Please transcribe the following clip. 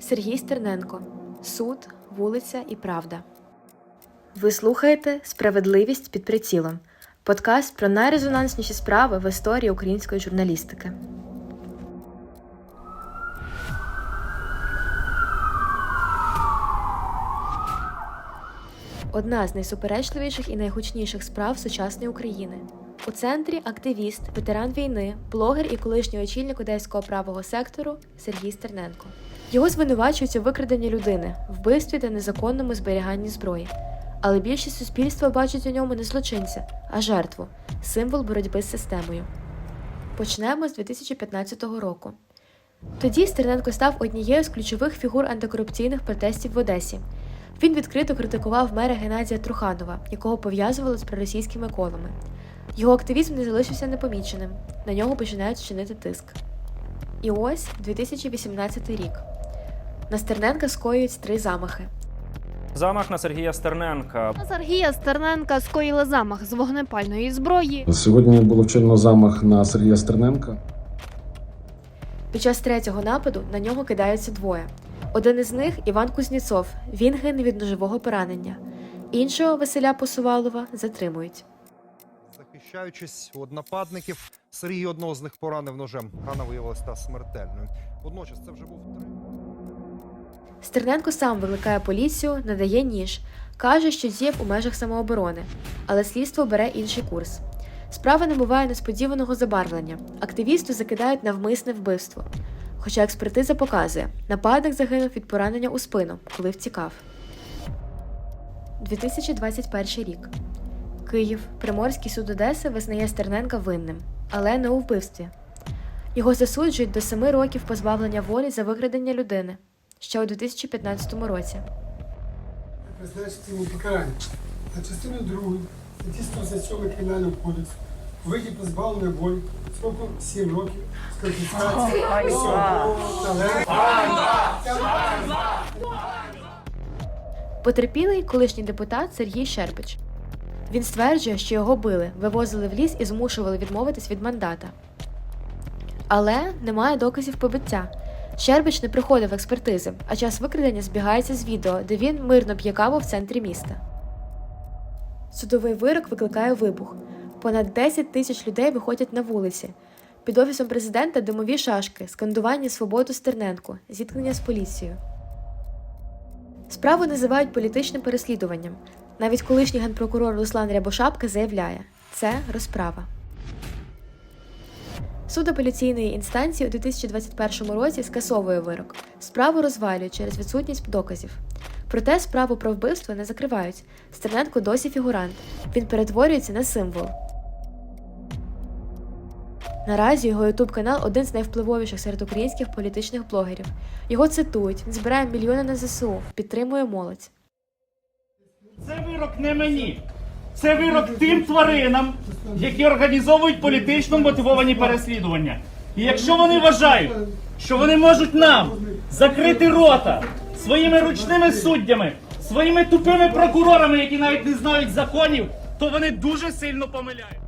Сергій Стерненко. Суд, вулиця і правда. Ви слухаєте Справедливість під прицілом. Подкаст про найрезонансніші справи в історії української журналістики. Одна з найсуперечливіших і найгучніших справ сучасної України. У центрі активіст, ветеран війни, блогер і колишній очільник одеського правого сектору Сергій Стерненко. Його звинувачують у викраденні людини, вбивстві та незаконному зберіганні зброї. Але більшість суспільства бачить у ньому не злочинця, а жертву символ боротьби з системою. Почнемо з 2015 року. Тоді Стерненко став однією з ключових фігур антикорупційних протестів в Одесі. Він відкрито критикував мера Геннадія Труханова, якого пов'язували з проросійськими колами. Його активізм не залишився непоміченим, на нього починають чинити тиск. І ось 2018 рік. На Стерненка скоюють три замахи. Замах на Сергія Стерненка. На Сергія Стерненка скоїли замах з вогнепальної зброї. Сьогодні було вчинено замах на Сергія Стерненка. Під час третього нападу на нього кидаються двоє. Один із них Іван Кузніцов. Він гине від ножового поранення. Іншого Василя Посувалова затримують. Захищаючись від нападників, Сергій одного з них поранив ножем. Рана виявилася та смертельною. Водночас це вже був три. Стерненко сам викликає поліцію, надає ніж, каже, що діяв у межах самооборони, але слідство бере інший курс. Справа набуває несподіваного забарвлення. Активісту закидають навмисне вбивство. Хоча експертиза показує, нападник загинув від поранення у спину, коли втікав. 2021 рік. Київ, Приморський суд Одеси визнає Стерненка винним, але не у вбивстві. Його засуджують до семи років позбавлення волі за викрадення людини ще у 2015 році. призначити йому покарання за частиною 2 статті 177 Кримінального кодексу у виді позбавлення волі сроком 7 років з конфіскацією Потерпілий колишній депутат Сергій Щербич. Він стверджує, що його били, вивозили в ліс і змушували відмовитись від мандата. Але немає доказів побиття. Щербич не приходив експертизи, а час викрадення збігається з відео, де він мирно п'є каву в центрі міста. Судовий вирок викликає вибух. Понад 10 тисяч людей виходять на вулиці. Під офісом президента димові шашки, скандування свободу Стерненку, зіткнення з поліцією. Справу називають політичним переслідуванням. Навіть колишній генпрокурор Руслан Рябошапка заявляє, це розправа. Суд апеляційної інстанції у 2021 році скасовує вирок. Справу розвалюють через відсутність доказів. Проте справу про вбивство не закривають. Стерненко досі фігурант. Він перетворюється на символ. Наразі його ютуб канал один з найвпливовіших серед українських політичних блогерів. Його цитують, він збирає мільйони на ЗСУ, підтримує молодь. Це вирок не мені. Це вирок тим тваринам, які організовують політично мотивовані переслідування. І якщо вони вважають, що вони можуть нам закрити рота своїми ручними суддями, своїми тупими прокурорами, які навіть не знають законів, то вони дуже сильно помиляють.